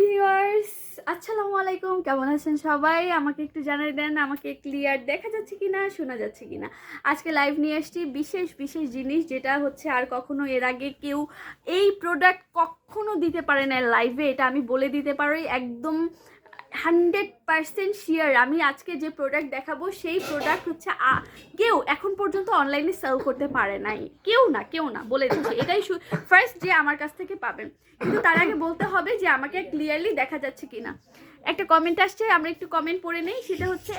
Viewers আসসালামু আলাইকুম কেমন আছেন সবাই? আমাকে একটু জানাই দেন, আমাকে ক্লিয়ার দেখা যাচ্ছে কি না শোনা যাচ্ছে কি না আজকে লাইভ নিয়ে আসছি বিশেষ বিশেষ জিনিস, যেটা হচ্ছে আর কখনো এর আগে কেউ এই প্রোডাক্ট কখনো দিতে পারে না লাইভে এটা আমি বলে দিতে পারি। একদম হান্ড্রেড পার্সেন্ট শিওর আমি আজকে যে প্রোডাক্ট দেখাবো, সেই প্রোডাক্ট হচ্ছে কেউ এখন পর্যন্ত অনলাইনে সেল করতে পারে নাই। কেউ না কেউ না, বলে দিচ্ছি। এটাই ফার্স্ট যে আমার কাছ থেকে পাবেন কিন্তু তার আগে বলতে হবে যে আমাকে ক্লিয়ারলি দেখা যাচ্ছে কিনা। একটা কমেন্ট আসছে আমরা একটু কমেন্ট পড়ে নেই। সেটা হচ্ছে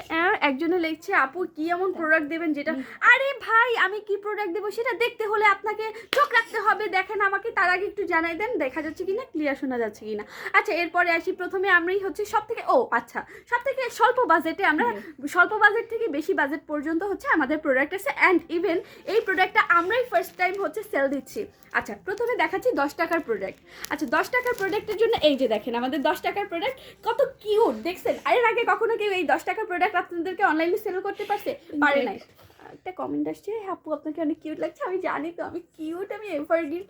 একজনে লিখছে আপু কি এমন প্রোডাক্ট দেবেন যেটা আরে ভাই আমি কি প্রোডাক্ট দেবো সেটা দেখতে হলে আপনাকে চোখ রাখতে হবে দেখেন আমাকে তার আগে একটু জানাই দেন দেখা যাচ্ছে কিনা ক্লিয়ার শোনা যাচ্ছে কিনা। আচ্ছা এরপরে আসি প্রথমে আমরাই হচ্ছে সব থেকে ও আচ্ছা সব থেকে স্বল্প বাজেটে আমরা স্বল্প বাজেট থেকে বেশি বাজেট পর্যন্ত হচ্ছে আমাদের প্রোডাক্ট আছে অ্যান্ড ইভেন এই প্রোডাক্টটা আমরাই ফার্স্ট টাইম হচ্ছে সেল দিচ্ছি। আচ্ছা প্রথমে দেখাচ্ছি দশ টাকার প্রোডাক্ট আচ্ছা দশ টাকার প্রোডাক্টের জন্য এই যে দেখেন আমাদের দশ টাকার প্রোডাক্ট কত কিউট দেখছেন? এর আগে কখনো কেউ এই দশ টাকার প্রোডাক্ট আপনাদেরকে অনলাইনে সেল করতে পারছে? পারে নাই। একটা কমেন্ট আসছে আপু আপনাকে অনেক কিউট লাগছে। আমি জানি তো আমি কিউট আমি এভারগ্রিন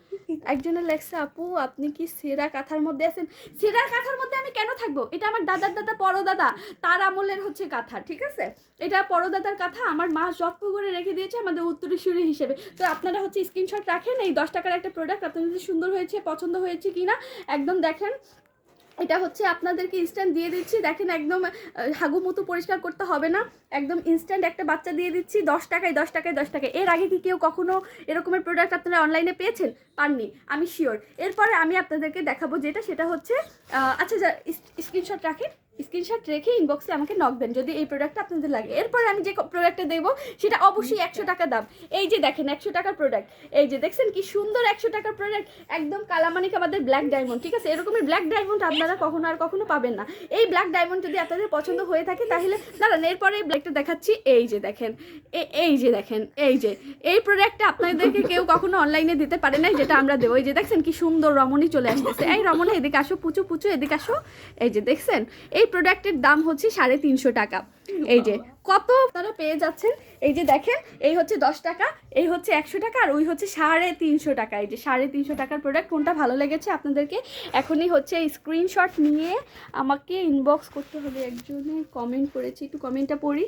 একজনের লেখছে আপু আপনি কি সেরা কাঁথার মধ্যে আছেন? সেরা কাঁথার মধ্যে আমি কেন থাকব? এটা আমার দাদার দাদা পরদাদা। তার আমলের হচ্ছে কাঁথা ঠিক আছে? এটা পরদাদার কাঁথা আমার মা যত্ন করে রেখে দিয়েছে আমাদের উত্তরসূরি হিসেবে। তো আপনারা হচ্ছে স্ক্রিনশট রাখেন এই দশ টাকার একটা প্রোডাক্ট আপনাদের সুন্দর হয়েছে পছন্দ হয়েছে কিনা? একদম দেখেন এটা হচ্ছে আপনাদেরকে ইনস্ট্যান্ট দিয়ে দিচ্ছি। দেখেন একদম হাগু মতো পরিষ্কার করতে হবে না। একদম ইনস্ট্যান্ট একটা বাচ্চা দিয়ে দিচ্ছি, দশ টাকায় দশ টাকায় দশ টাকায়। এর আগে কি কেউ কখনো এরকমের প্রোডাক্ট আপনারা অনলাইনে পেয়েছেন? পাননি, আমি শিওর এরপরে আমি আপনাদেরকে দেখাবো যেটা, সেটা হচ্ছে আচ্ছা আচ্ছা স্ক্রিনশট রাখেন। স্ক্রিনশট রেখে ইনবক্সে আমাকে নক দেন যদি এই প্রোডাক্টটা আপনাদের লাগে। এরপরে আমি যে প্রোডাক্টটা দেবো সেটা অবশ্যই একশো টাকা দাম। এই যে দেখেন একশো টাকার প্রোডাক্ট এই যে দেখছেন কি সুন্দর একশো টাকার প্রোডাক্ট একদম কালামানিক আমাদের ব্ল্যাক ডায়মন্ড ঠিক আছে? এরকমের ব্ল্যাক ডায়মন্ড আপনারা কখনো আর কখনো পাবেন না। এই ব্ল্যাক ডায়মন্ড যদি আপনাদের পছন্দ হয়ে থাকে তাহলে দাঁড়ান এরপরে এই ব্ল্যাকটা দেখাচ্ছি। এই যে দেখেন এই যে দেখেন এই যে। এই প্রোডাক্টটা আপনাদেরকে কেউ কখনো অনলাইনে দিতে পারে না যেটা আমরা দেবো। এই যে দেখছেন কি সুন্দর রমণী চলে আসতেছে। এই রমণী এদিকে আসো পুচু পুচু এদিকে আসো। এই যে দেখছেন এই প্রোডাক্টের দাম হচ্ছে সাড়ে তিনশো টাকা। এই যে, কত তারা পেয়ে যাচ্ছেন? এই যে দেখেন, এই হচ্ছে দশ টাকা, এই হচ্ছে একশো টাকা, আর ওই হচ্ছে সাড়ে তিনশো টাকা। এই যে সাড়ে তিনশো টাকার প্রোডাক্ট, কোনটা ভালো লেগেছে আপনাদেরকে? এখনই হচ্ছে স্ক্রিনশট নিয়ে আমাকে ইনবক্স করতে হবে। একজনে কমেন্ট করেছি, একটু কমেন্টটা পড়ি।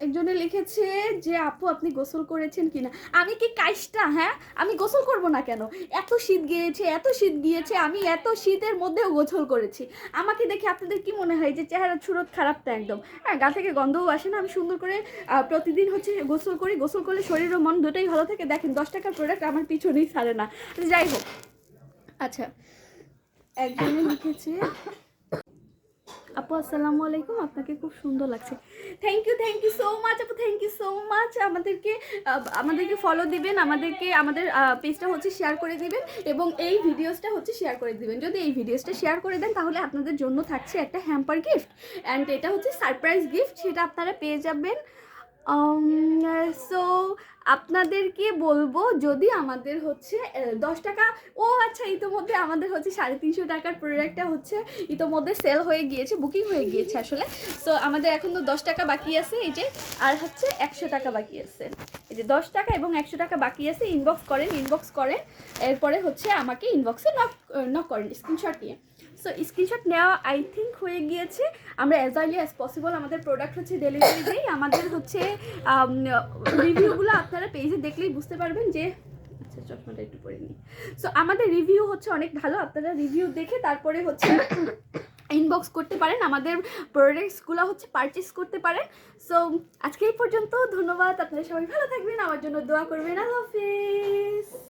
একজনে লিখেছে যে, আপু, আপনি গোসল করেছেন কিনা? আমি কি কাইসটা হ্যাঁ? আমি গোসল করব না কেন? এত শীত গিয়েছে, এত শীত গিয়েছে, আমি এত শীতের মধ্যেও গোসল করেছি। আমাকে দেখে আপনাদের কি মনে হয় যে চেহারা সুরত খারাপ তো একদম? হ্যাঁ গা থেকে গন্ধও আসে না, আমি সুন্দর করে প্রতিদিন হচ্ছে গোসল করি। গোসল করলে শরীর ও মন দুটোই ভালো থাকে। দেখেন, দশ টাকার প্রোডাক্ট আমার পিছনেই ছাড়ে না। যাই হোক। আচ্ছা একজনে লিখেছে আসসালামু আলাইকুম। আপনাকে খুব সুন্দর লাগছে। Thank you thank you so much আপু থ্যাংক ইউ সো মাচ আমাদেরকে আমাদেরকে ফলো দিবেন, আমাদেরকে, আমাদের পেজটা হচ্ছে শেয়ার করে দিবেন এবং এই ভিডিওসটা হচ্ছে শেয়ার করে দিবেন। যদি এই ভিডিওসটা শেয়ার করে দেন, তাহলে আপনাদের জন্য থাকছে একটা হ্যাম্পার গিফট অ্যান্ড এটা হচ্ছে সারপ্রাইজ গিফট সেটা আপনারা পেয়ে যাবেন। সো আপনাদেরকে বলব যদি আমাদের হচ্ছে দশ টাকা, ও আচ্ছা ইতোমধ্যে আমাদের হচ্ছে সাড়ে তিনশো টাকার প্রোডাক্টটা হচ্ছে ইতোমধ্যে সেল হয়ে গিয়েছে বুকিং হয়ে গিয়েছে আসলে। সো আমাদের এখন তো দশ টাকা বাকি আছে, এই যে, আর হচ্ছে একশো টাকা বাকি আছে। এই যে দশ টাকা এবং একশো টাকা বাকি আছে ইনবক্স করেন ইনবক্স করেন, এরপরে হচ্ছে আমাকে ইনবক্সে নক নক করেন স্ক্রিনশট নিয়ে। সো স্ক্রিনশট নেওয়া আই থিঙ্ক হয়ে গিয়েছে। আমরা অ্যাজ আর্লি অ্যাজ পসিবল আমাদের প্রোডাক্ট হচ্ছে ডেলিভারি দিই। আমাদের হচ্ছে রিভিউগুলো আপনারা পেজে দেখলেই বুঝতে পারবেন যে আচ্ছা চশমাটা একটু পরে নিই। সো আমাদের রিভিউ হচ্ছে অনেক ভালো। আপনারা রিভিউ দেখে তারপরে হচ্ছে ইনবক্স করতে পারেন। আমাদের প্রোডাক্টসগুলো হচ্ছে পারচেস করতে পারেন। সো আজকে এই পর্যন্ত। ধন্যবাদ। আপনারা সবাই ভালো থাকবেন। আমার জন্য দোয়া করবেন। আল্লাহ হাফিজ